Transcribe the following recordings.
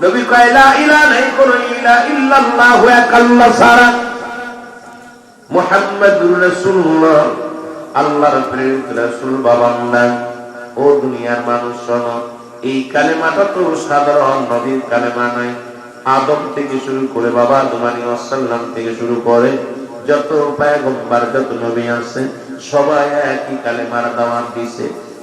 তো সাধারণ আদম থেকে শুরু করে বাবা তোমারি ওয়াসাল্লাম থেকে শুরু করে যত পায়গম্বার, যত নবী আছে, সবাই একই কালেমার দাওয়াত দিছে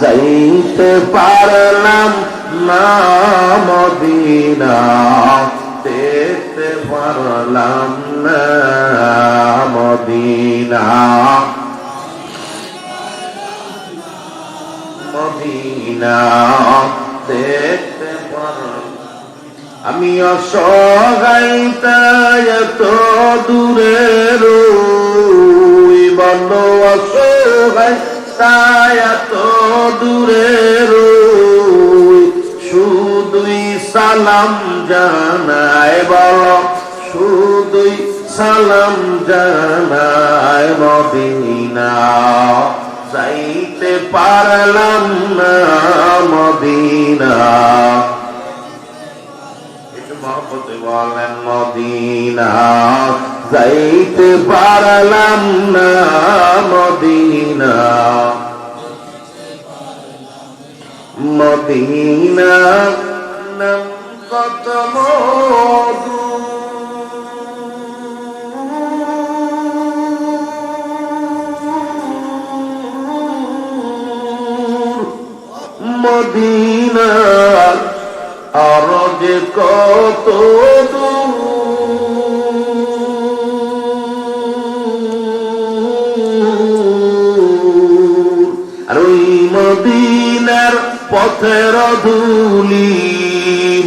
যাইতে পারলাম না মদিনা দেখতে পারলাম না মদিনা। মদিনা দেখতে পারলাম। আমি অসহায়, তাই এত দূরে রই, বল অসহায় তাই এত দূরে রই, শুধুই সালাম জানায় বল, শুধুই সালাম জানায় মদিনা। যাইতে পারলাম না মদিনা। একটু বলেন মদিনা। যাইতে পারলাম না মদিনা। মদিনা কত মধু। মদিনা আর যে কত পথের ধুলি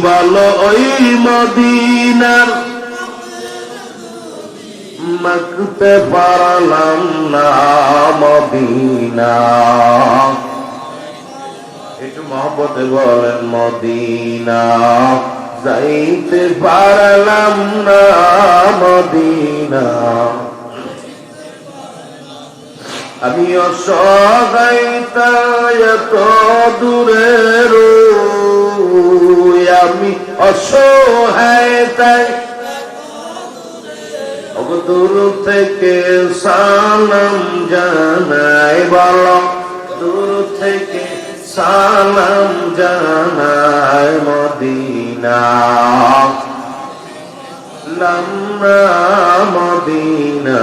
ভালো ওই মদিনার। মাখতে পারলাম না মদিনা। একটু মহব্বতে বলেন মদিনা। যাইতে পারলাম না মদিনা। আমি অসহায় তাই এত দূরে আমি অসহায় তাই। দূর থেকে সালাম জানাই বল। দূর থেকে সালাম জানাই মদিনা। লামনা মদিনা।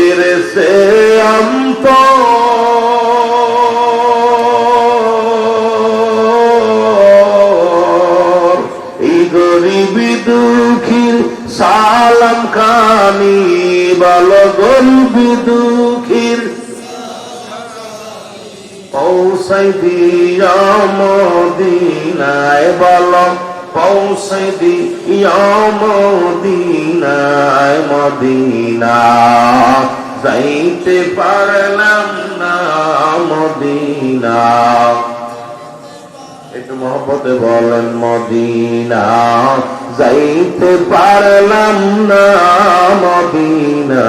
অন্ত এই গরিবি দুঃখীর সালাম খানি বল গরিবি দুঃখীর পৌঁছাই দিয়া মদিনায় বল পৌঁছাই দিয়া মদিনায় মদিনা। যাইতে পারলাম না মদিনা। একটু মহব্বতে বলেন, মদিনা। যাইতে পারলাম না মদিনা।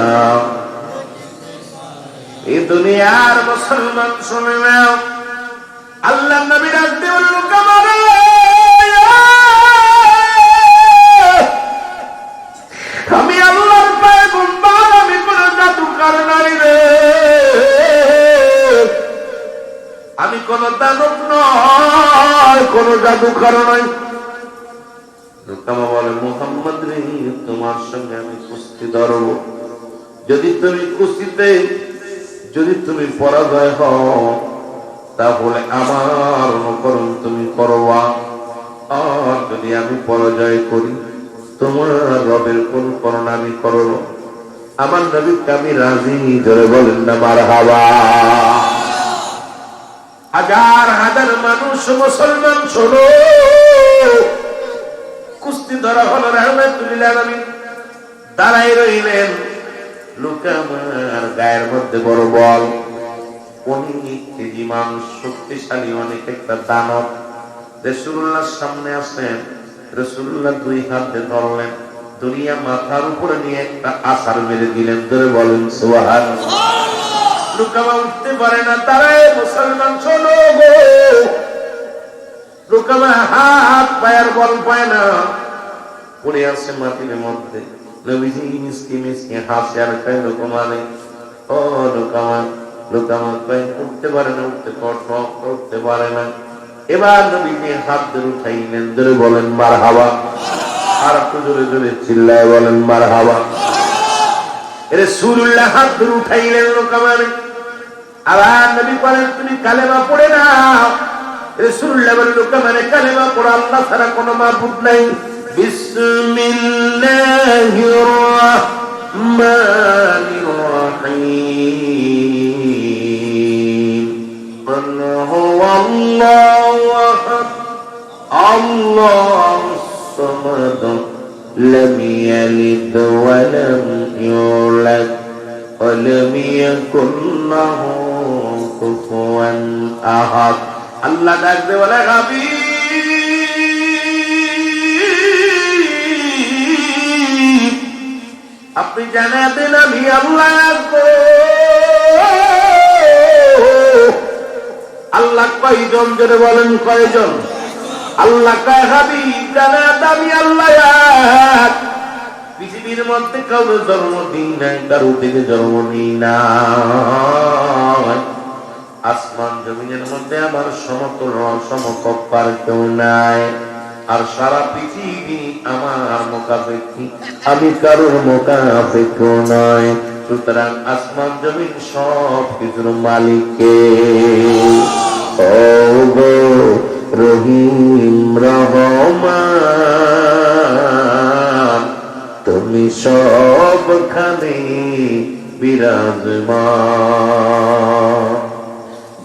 এই দুনিয়ার মুসলমান শুনে নাও। আল্লাহ নবী রাখতে বলল কামারে জাদুকার নারী রে। আমি কোন দানব নয়, কোন জাদুকার নয়। বলে, মোহাম্মদ রে, তোমার সঙ্গে আমি কুস্তি ধরব। যদি তুমি কুস্তিতে, যদি তুমি পরাজয় হও, তাহলে আমার অনুকরণ তুমি করবা। আর যদি আমি পরাজয় করি, তোমার রবের কোন করণ আমি করব আমার নবীকে আমি রাজি? ধরে বলেন না মার হাওয়া হাজার হাজার মানুষ মুসলমান, শোনো। কুস্তি ধরা হলো রহমতুল্লাহ আমি দাঁড়াই রইলেন। লোকে আমার গায়ের মধ্যে বড় বল। অনেক কেজি মানুষ শক্তিশালী অনেক একটা দানব। রসুল্লাহর সামনে আসেন রসুল্লাহ দুই হাতে ধরলেন। দুনিয়া মাথার উপরে নিয়ে একটা আসার মেরে দিলেন ধরে বলেন সোহান লুকামা উঠতে পারে না তারাই মুসলমান শোনো গো। লুকামা হাত পায়ের বল পায় না। পড়ে আছে মাটির মধ্যে। নবীজি মিসকি মিসকি হাসি আর কয় লোকমানে ও লোকামা লোকামা কয় উঠতে পারে না উঠতে কষ্ট উঠতে পারে না। এবার নবীজি হাত ধরে উঠাইলেন ধরে বলেন মার হাওয়া আর একটু জোরে জোরে চিল্লায় বলেন মার হাওয়া রসুল্লাহ হাত ধরে উঠাইলেন লোকামানে। আবার নবী বলেন, তুমি কালেমা পড়ে নাও। বলেন, লোকামানে, কালেমা আল্লাহ ছাড়া নাই। আল্লাহ الله أحد الله الصمد لم يلد ولم يولد ولم يكن له كفوا أحد الله ডাক ولا হাবিব আপনি জানাতেন আমি আল্লাহ গো। আল্লাহ কয়জন জোরে বলেন কয়জন আল্লাহ কয় হাবিব জানাত আমি আল্লাহ। পৃথিবীর মধ্যে দিই নাই, কারও থেকে আসমান জমিনের মধ্যে আমার সমতল সমকপ্পার কেউ নাই। আর সারা পৃথিবী আমার মোকাবেক্ষী আমি কারোর মোকাবেক্ষ নয় সুতরাং আসমান জমিন সব কিছুর মালিককে ও গো। রহিম রহমান তুমি সবখানে বিরাজমান।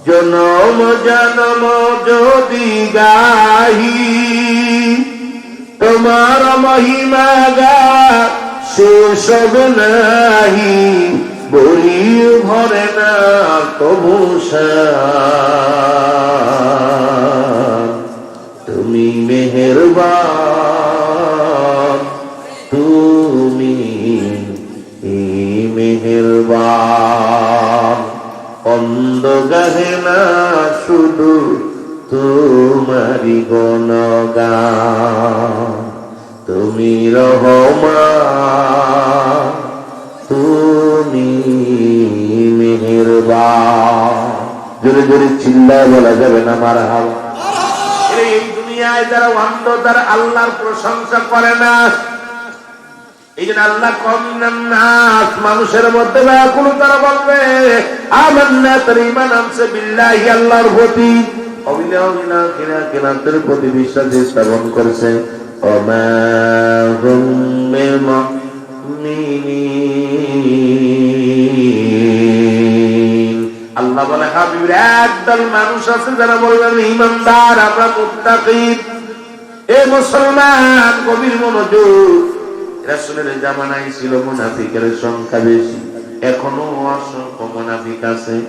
জনম জনম যদি গাহি, তোমার মহিমা গা শেষব নাহি। বলি ভরে না তবু শান। তুমি মেহেরবান তুমি মেহেরবান। অন্ধ গাহে না শুধু তোমারি গণগান তুমি রহমান তুমি মেহেরবান। জোরে জোরে চিল্লায় বলা যাবে না মার হাওয়া এই দুনিয়ায় যারা অন্ধ তারা আল্লাহর প্রশংসা করে না। এই জন্য আল্লাহ কম মানুষের মধ্যে তারা বলবে আমার না তার ইমান বিল্লাহি আল্লাহর প্রতি। স্থাপন। আল্লাহ বলে হাবিবের একদল মানুষ আছে যারা বলবেন ইমানদার আমরা মুত্তাকিদ। এ মুসলমান কবির মনোযোগ। রাসূলের জামানায় ছিল মুনাফিকের সংখ্যা বেশি। এখনও অসংখ্য মুনাফিক আছে।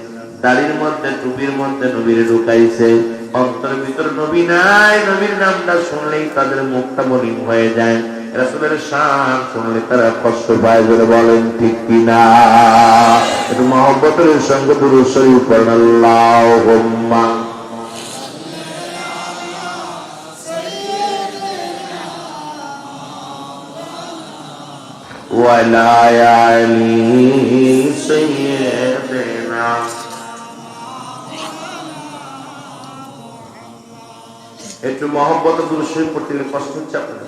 দাড়ির মধ্যে, টুপির মধ্যে নবীরে ঢুকাইছে। অন্তরের ভিতর নবী নাই, নবীর নামটা শুনলেই তাদের মুখটা মলিন হয়ে যায়। রাসূলের শান শুনলে তারা কষ্ট পায় বলে বলেন ঠিক কিনা একটু মহব্বতের সঙ্গে দুরূদ শরীফ পড়েন আল্লাহুম্মা ولا علي سيدنا একটু মহব্বত দূর শরীফ পড়তে গেলে কষ্ট হচ্ছে আপনাদের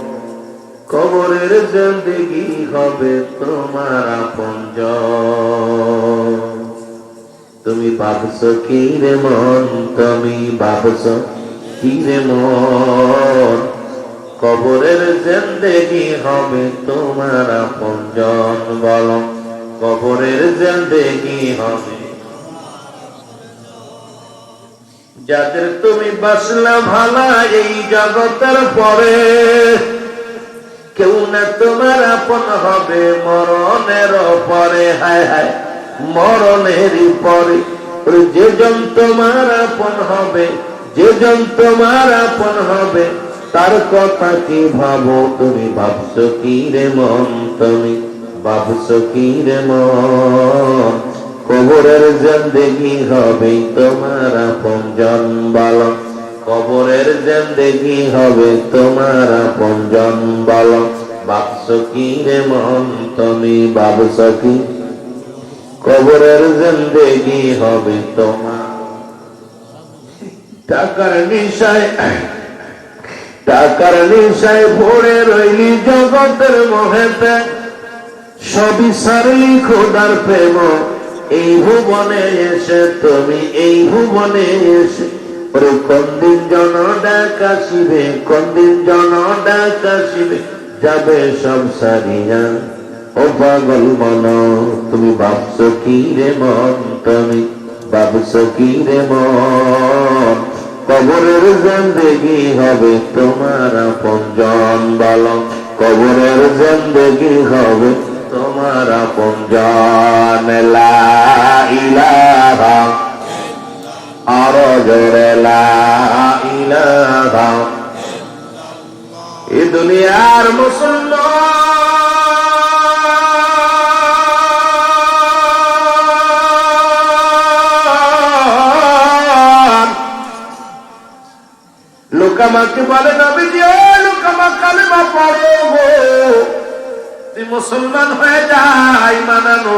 কবরের জিন্দগি হবে তোমার আপন তুমি ভাবছ কি রে মন? তুমি ভাবছ কি রে মন? কবরের জিন্দগি হবে তোমার আপন বল, কবরের জিন্দগি হবে যাদের তুমি বাসলা ভালা এই জগতের পরে। কেউ না তোমার আপন হবে মরণের পরে, হায় হায় মরণেরই পরে। যে জন তোমার আপন হবে যে জন তোমার আপন হবে, তার কথা কি ভাবো তুমি? ভাবছ কি রে মন তুমি? ভাবছ কি রে মন? কবরের জিন্দেগি হবে তোমার আপন জন্মাল কবরের জিন্দেগি হবে তোমার ভাবছ কি কবরের জিন্দেগি হবে তোমার? টাকার নিশায় ভরে রইলি জগতের মহেতে। সবই সারলি খোদার প্রেম। এই ভুবনে এসে তুমি, এই ভুবনে এসে ওরে কন্দিন জন ডাকাশিবে কন্দিন জন ডাকাশিবে যাবে সব সারিয়া। ও পাগল মন, তুমি ভাবছ কি রে মন, তুমি ভাবছ কি রে মন? কবরের জিন্দেগি হবে তোমার আপন জন বলো কবরের জিন্দেগি হবে তোমার আপন জন। লা ইলাহা দুনিয়ার মুসলমান। লোকামাকে বলে নবী লোকামা কালেমা পড়ো মুসলমান হয়ে যাই মানানো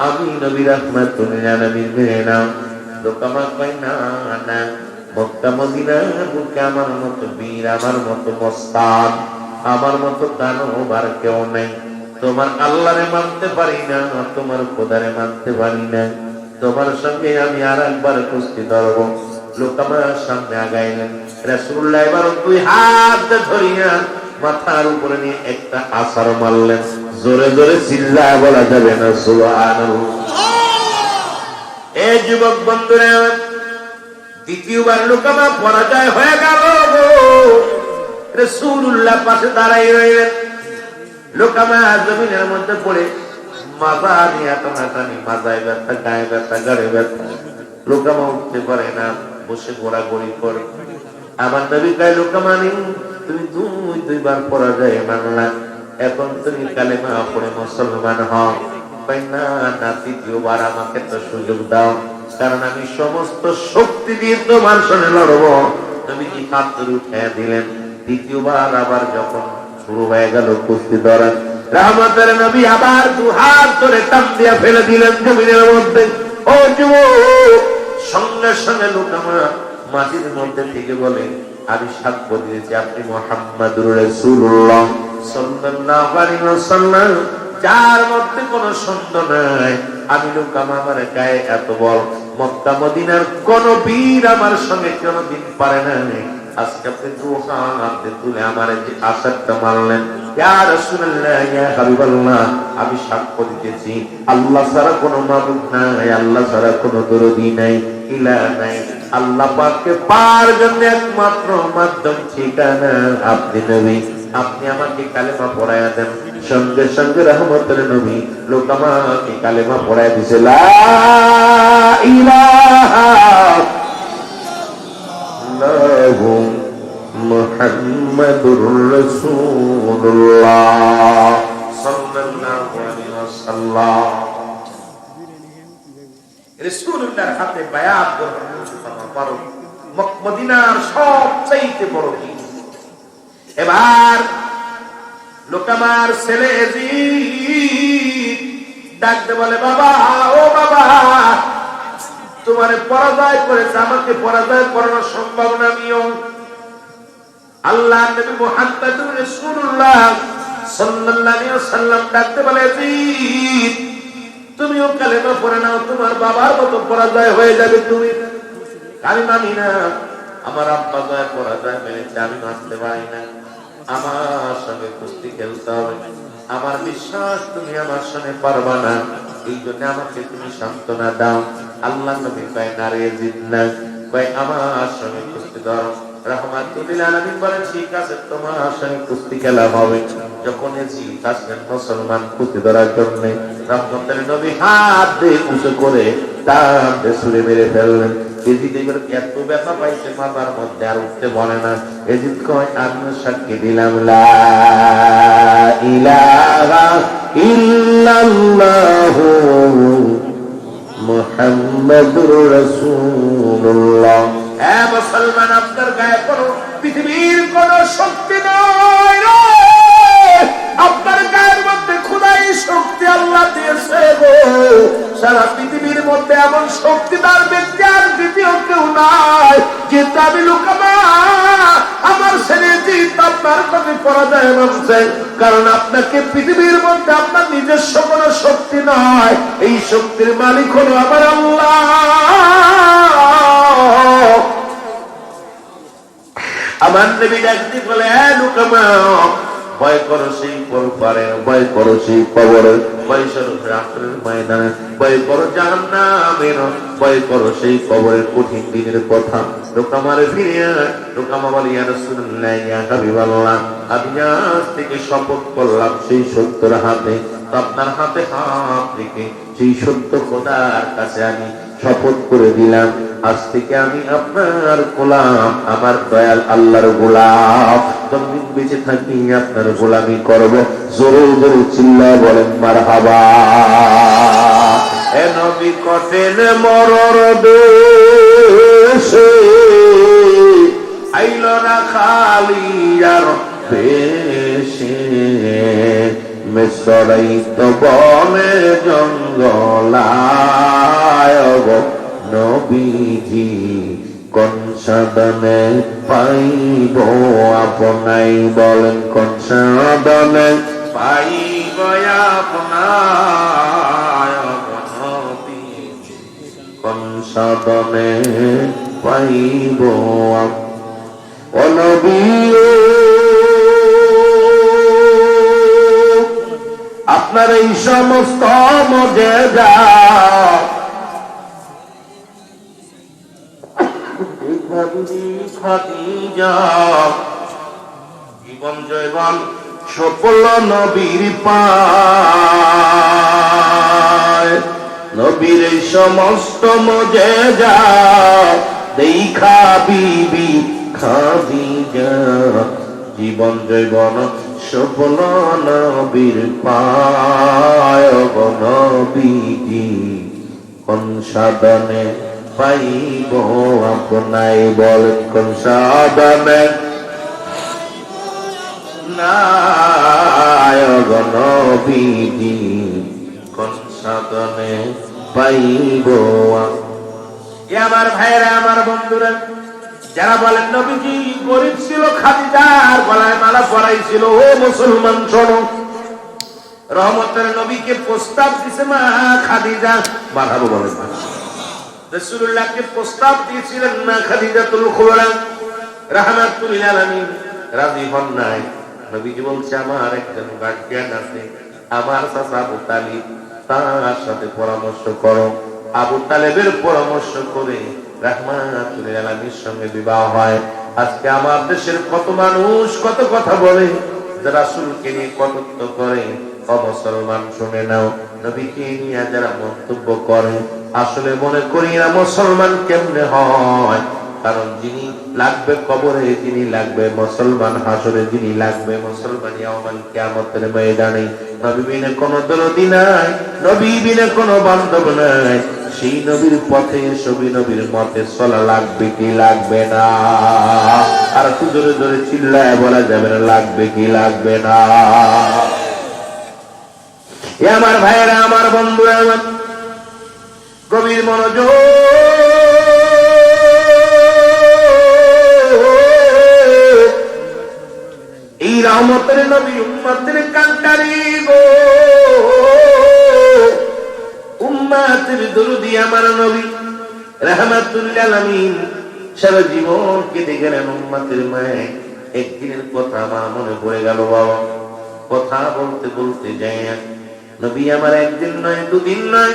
আমি নবী রহমাতুল আলামিন নাও লোকামা কয় না না মক্কা মদিনার বুকে আমার মতো আমার মতো আমার মতো কেউ নেই তোমার মানতে পারি না তোমার খোদারে তোমার সঙ্গে আমি আর একবার কুস্তি ধরব লোক আমার সামনে আগাইলেন রাসূলুল্লাহ এবার দুই হাত ধরিয়া মাথার উপরে নিয়ে একটা আসার মারলেন জোরে জোরে চিল্লা বলা যাবে না, সুবহানাল্লাহ। এই যুবক বন্ধুরা, দ্বিতীয়বার লোকামা পরাজয় হয়ে গেল রসুল্লাহ পাশে দাঁড়াই রইলেন। লোকামা জমিনের মধ্যে পড়ে, মাজা নিয়ে টানাটানি মাজায় ব্যথা, গায়ে ব্যথা, গাড়ে ব্যথা। লোকামা উঠতে পারে না, বসে ঘোরাঘুরি করে। আমার নবী কায় লোকামানি তুমি দুই, দুইবার পরাজয় মানলা। এখন তুমি কালেমা পড়ে মুসলমান হও। না না তৃতীয়বার আমাকে তো সুযোগ দাও। কারণ আমি সমস্ত শক্তি দিয়ে তোমার সঙ্গে লড়বো। তুমি কি উঠে দিলেন? দ্বিতীয়বার আবার যখন শুরু হয়ে গেল কুস্তি ধরা, রহমতের নবী আবার দু হাত ধরে টান দিয়া ফেলে দিলেন জমিনের মধ্যে। ও সঙ্গে সঙ্গে লোক আমার মাটির মধ্যে থেকে বলে আমি সাক্ষ্য দিয়েছি। আপনি মোহাম্মদুর যার মধ্যে কোনো সন্দেহ নাই। আমি লোক আমার গায়ে এত বল। মক্কা মদিনার কোন বীর আমার সঙ্গে কোনদিন পারে না আজকে আপনি দুহান আপনি তুলে আমার যে আশাটা মারলেন আমি সাক্ষ্য দিতেছি। আল্লাহ ছাড়া কোনো মাবুদ নাই, আল্লাহ ছাড়া কোনো দরদি নাই ইলাহ নাই। আল্লাহ পাককে পার জন্য একমাত্র মাধ্যম ঠিকানা আপনি নবী। আপনি আমাকে কালেমা পড়ায়া দেন। সঙ্গে সঙ্গে রহমতের নবী লোক আমাকে কালেমা পড়ায় দিছে, লা ইল্লাল্লাহু মুহাম্মাদুর রাসূলুল্লাহ সাল্লাল্লাহু আলাইহি ওয়াসাল্লাম রাসূলুল্লাহর হাতে বায়াত গ্রহণ মক- মদিনার সবচাইতে বড় কি এবার লোকামার ছেলে ডাকতে বলে, বাবা, ও বাবা, তোমার পরাজয় করেছে, আমাকে পরাজয় করানো সম্ভব না আমিও আল্লাহ নবী রাসূলুল্লাহ সাল্লাল্লাহু আলাইহি ওয়াসাল্লাম ডাকতে বলে এজিদ তুমিও কালেমা পড়ে নাও, তোমার বাবার মতো পরাজয় হয়ে যাবে তুমি। মানি না, আমার আব্বা পরাজয় মেনেছে আমি মানতে পারি না। আমার সঙ্গে কুস্তি খেলতে হবে। আমার বিশ্বাস, তুমি আমার সঙ্গে পারবা না। এই জন্য আমাকে তুমি সান্ত্বনা দাও। আল্লাহ নবী কয় নারে জিন্না কয়, আমার সঙ্গে কুস্তি ধরো। যখন এসি মুসলমান জন্য হাত দিয়ে এত পাইছে? উঠতে বলে না। এজিদ কয়, আমি সাক্ষী দিলাম, লা ইলাহা ইল্লাল্লাহু হ্যাঁ মুসলমান, আপনার গায়ে কোনো পৃথিবীর কোনো শক্তি নয় আপনার গায়ের মধ্যে খুদাই শক্তি আল্লাহ দিয়েছে সারা পৃথিবীর মধ্যে এমন শক্তিদার ব্যক্তি আর দ্বিতীয় কেউ নাই। যেহেতু আমি লুকামা, আমার ছেলে জিত আপনার কাছে পরাজয় মানছে কারণ আপনাকে পৃথিবীর মধ্যে আপনার নিজস্ব কোনো শক্তি নয় এই শক্তির মালিক হলো আমার আল্লাহ। আমার নবী ডাকতে বলে ভয় করো সেই পরপারে, ভয় করো সেই কবরে আজ থেকে শপথ করলাম সেই সত্যের হাতে। আপনার হাতে হাত রেখে সেই সত্য খোদার কাছে আমি শপথ করে দিলাম। আজ থেকে আমি আপনার গোলাম, আমার দয়াল আল্লাহর গোলাম। যতদিন বেঁচে থাকি আপনার গোলামি করব। জোরে জোরে চিল্লা বলেন মার হাবা নবী মরর দেশে আইল না খালি আর মেসরাই তো বনে জঙ্গলায় নবীজি, কোন সাধনে পাইব আপনাই বলেন, কোন সাধনে পাইব নবীজি, কোন সাধনে পাইব ও আপনার এই সমস্ত মজে যা জীবন জয়বান সফল নবীর পায়। নবীর সমস্ত মজে যা দেখা বিবি যা জীবন জৈবন সফল নবীর পায়। নবীজি, কোন সাধনে পাইব, আপনাই বলেন কোন সাধনে? নায়ক নবীজি, কোন সাধনে পাইব? আমার ভাইয়েরা আমার বন্ধুরা, যারা বলেন নবীজি, গরিব ছিল খাদিজার গলায় মালা পরাইছিল, ও মুসলমান শোনো। রহমতের নবীকে প্রস্তাব দিছে মা খাদিজা, বাধাবো বলেন। রসুল্লাহকে প্রস্তাব দিয়েছিলেন না খাদিজা তুল খোলা রাহমাতুল আলামিন। রাজি হন নাই। নবীজি বলছে, আমার একজন গার্ডিয়ান আছে, আমার চাচা আবু তালিব, তার সাথে পরামর্শ করো। আবু তালেবের পরামর্শ করে রাহমাতুল আলামিনের সঙ্গে বিবাহ হয়। আজকে আমার দেশের কত মানুষ কত কথা বলে রাসূলকে নিয়ে কটুক্ত করে। অমুসলমান শুনে নাও। নবীকে নিয়ে যারা মন্তব্য করে আসলে মনে করি এরা মুসলমান কেমনে হয়। কারণ যিনি লাগবে কবরে, যিনি লাগবে মুসলমান হাসরে, যিনি লাগবে মুসলমান ইয়াউমাল কিয়ামতের ময়দানে, নবী বিনে কোনো দরদি নাই, নবী বিনে কোনো বান্ধব নাই। সেই নবীর পথে সবই নবীর মতে, চলা লাগবে কি লাগবে না? আর একটু জোরে জোরে চিল্লায় বলা যাবে না, লাগবে কি লাগবে না? আমার ভাইয়েরা, আমার বন্ধুরা আমার গভীর মনোযোগ। এই রহমতের নবী উম্মতের কান্তারি গো। উম্মাতের দরুদি আমার নবী। রহমাতুল্লাহ আলামিন সারা জীবন কেটে গেলেন উম্মাতের মায়ে। একদিনের কথা আমার মনে পড়ে গেল বাবা। কথা বলতে বলতে যায় নবী আমার একদিন নয়, দুদিন নয়।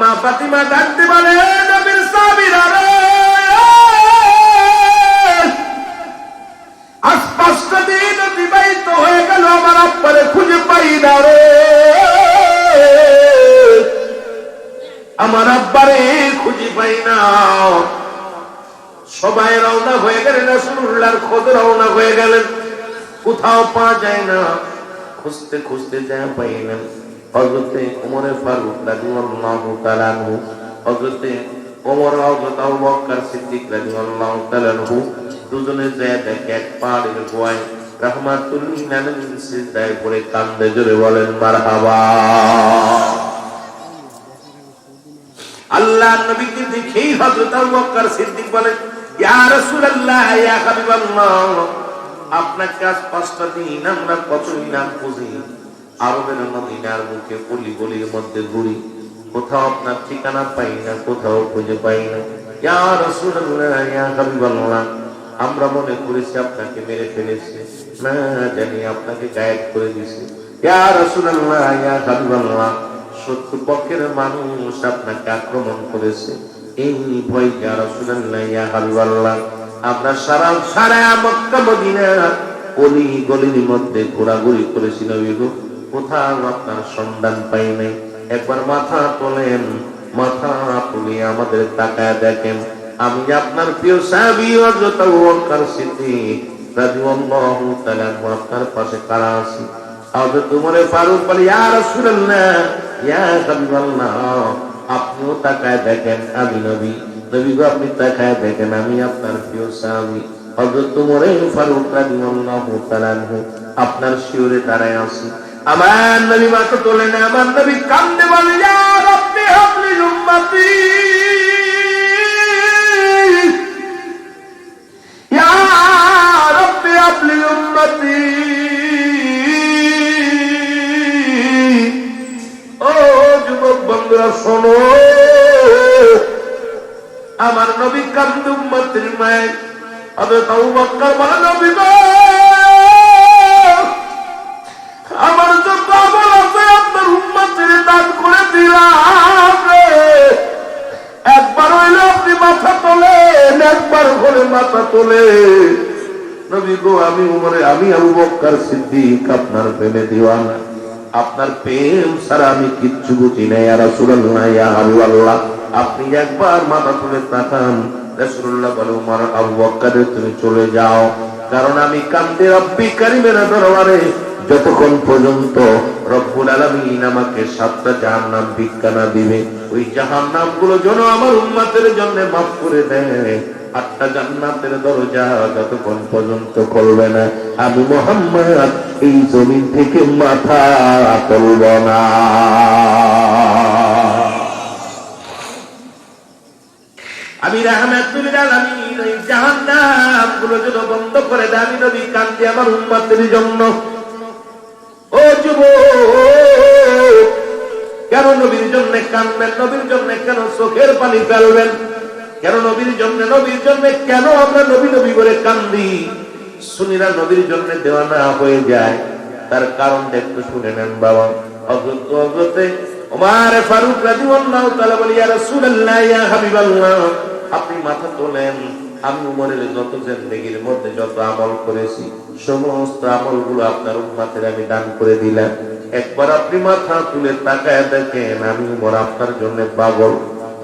মা ফাতিমা ডাকতে বলে নবীর সাহাবীরা রে আজ পাঁচটা দিন অতিবাহিত হয়ে গেল, আমার আব্বারে খুঁজে পাই না রে। আমার আব্বারে খুঁজে পাই না। সবাই রওনা হয়ে গেলেন, রাসূলুল্লাহর খোঁজ রওনা হয়ে গেলেন। কোথাও পাওয়া যায় না, খুঁজতে খুঁজতে যা পাই না। হযরতে ওমরে ফারুক রাদিয়াল্লাহু তাআলা আনহু, হযরতে ওমর, হযরত আবু বকর সিদ্দিক রাদিয়াল্লাহু তাআলা আনহু, দুজনে দেখে এক পাহাড়ের গোয়ায় আলামিন সিজদায় পড়ে কান্দে, জোরে বলেন, মারহাবা। আল্লাহ নবীকে দেখেই হযরত আবু বকর সিদ্দিক বলেন, ইয়া রাসূলুল্লাহ, ইয়া হাবিবাল্লাহ আপনার কাজ পাঁচটা দিন আমরা কতই নাম খুঁজি? আরবের মদিনার মুখে গলি গলির মধ্যে ঘুরি। কোথাও আপনার ঠিকানা পাই না, কোথাও খুঁজে পাই না। ইয়া রাসূলুল্লাহ, ইয়া আমরা মনে করেছি আপনাকে মেরে ফেলেছে। না জানি আপনাকে গায়েব করে দিছে। ইয়া রাসূলুল্লাহ, ইয়া হাবিবাল্লাহ শত্রু পক্ষের মানুষ আপনাকে আক্রমণ করেছে। এই ভয় ইয়া রাসূলুল্লাহ, ইয়া হাবিবাল্লাহ, আমরা সারা সারা মক্কা, মদিনা গলি গলির মধ্যে ঘোরাঘুরি করেছি নবী কোথাও আপনার সন্ধান পাই নাই। একবার মাথা তোলেন, মাথা তুলে আমাদের তাকায় দেখেন। আমি আপনার প্রিয় রাদিয়াল্লাহু তাআলা আপনার আপনিও তাকায় দেখেন, আমি নবী। নবী গো, আপনি তাকায় দেখেন, আমি আপনার প্রিয় সাহাবী। হযরত উমর ফারুক আপনার শিওরে দাঁড়ায় আছি। আমার নবী মাথা তোলেন আমার নবী কান্দে বলে ও যুবক বন্ধুরা, শোনো, আমার নবী কান্দে উম্মতির মায়ের হযরত আবু বকর বলে, নবী দান করে দিলাম একবার হইলে আপনি মাথা তোলেন, একবার হলে মাথা তোলে। আমি উমরে, আমি সিদ্দিক, আপনার প্রেমে আপনার প্রেম ছাড়া আমি কিচ্ছু বুঝি নাই আর হাবিবাল্লাহ। আপনি একবার মাথা তুলে তাকান তুমি চলে যাও। কারণ আমি কান্দে রব্বি কারিমের দরবারে যতক্ষণ পর্যন্ত রব্বুল আলামিন আমাকে সাতটা জাহান্নাম ভিক্ষা না দিবে, ওই জাহান্নামগুলো যেন আমার উম্মতের জন্য মাফ করে দেয়। আটটা জান্নাতের দরজা যতক্ষণ পর্যন্ত করবে না, আমি মোহাম্মদ এই জমিন থেকে মাথা তুলব না। আমি বন্ধ করে দেয়। আমি নবী কান্দি আমার উম্মতের জন্য ও যুব কেন নবীর জন্য কানবেন নবীর জন্য কেন চোখের পানি ফেলবেন? কেন নবীর জন্য নবীর জন্য কেন আমরা নবী নবী করে কান্দি? সুনিরা নবীর জন্য দেওয়ানা হয়ে যায়। তার কারণটা একটু শুনে নেন বাবা। অগ্রত অগ্রতে ওমার ফারুক রাদিয়াল্লাহু তাআলা বলি, ইয়া রাসূলুল্লাহ, ইয়া আপনি মাথা তোলেন। আমি উমরের যত জিন্দেগির মধ্যে যত আমল করেছি সমস্ত আমলগুলো আপনার উম্মাতের আমি দান করে দিলাম। একবার আপনি মাথা তুলে তাকায় দেখেন, আমি উমর আপনার জন্য পাগল।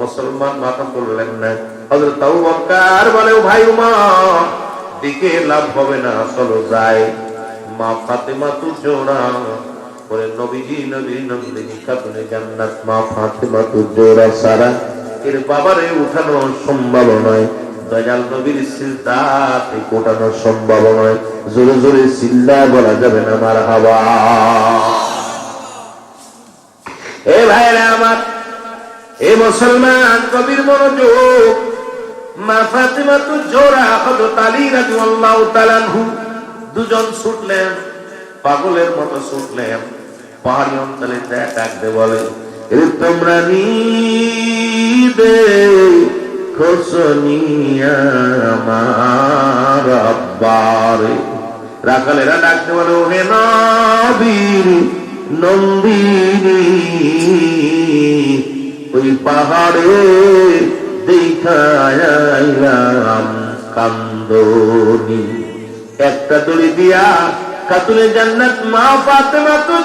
মুসলমান মাথা তুললেন না। আবু বকর বলে, ভাই দিকে লাভ হবে না, চলো যাই। মা ফাতেমা তু জোড়া করে নবীজি নবী নন্দিনী, খাতুনে জান্নাত। মা ফাতেমা তু জোড়া সারা। এর বাবারে উঠানো সম্ভব নয়। দয়াল নবীর কোটানো সম্ভব নয়। জোরে জোরে বলা যাবে না এ ভাইরা আমার, এ মুসলমান কবির মনোযোগ। মা আলী রাদিয়াল্লাহু দুজন ছুটলেন, পাগলের মতো ছুটলেন, পাহাড়ি অঞ্চলে ডাকতে বলে তোমরা আব্বারে রাখালেরা ডাকতে বলে, ওহে নবীর নন্দিনী, ওই পাহাড়ে দেখায়াম কান্দনি। একটা দড়ি দিয়া খাতুনে জান্নাত মা ফাতেমা তো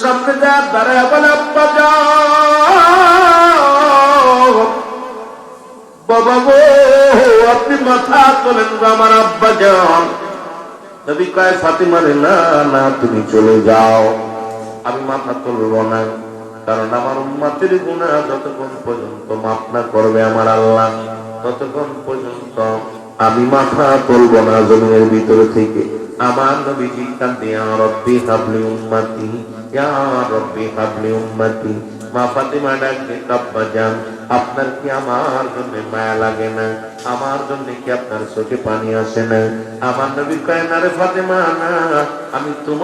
সামনে যা গো, আপনি মাথা তোলেন আমার আব্বা যান চলে যাও। আমি মাথা না, কারণ আমার উম্মাতের গুণা যতক্ষণ পর্যন্ত মাফ না করবে আমার আল্লাহ, ততক্ষণ পর্যন্ত আমি মাথা তুলব না জমিনের ভিতরে থেকে। আমার নবী কান্দে ইয়া রব্বি হাবলি উম্মাতি, ইয়া রব্বি হাবলি উম্মাতি। মা ফাতিমা ডাকবে যান, আপনার কি আমার জন্য মায়া লাগে না? আমার জন্য কি আপনার চোখে পানি আসে না? আমার নবী কয়, না রে ফাতেমা, না, আমি তোমার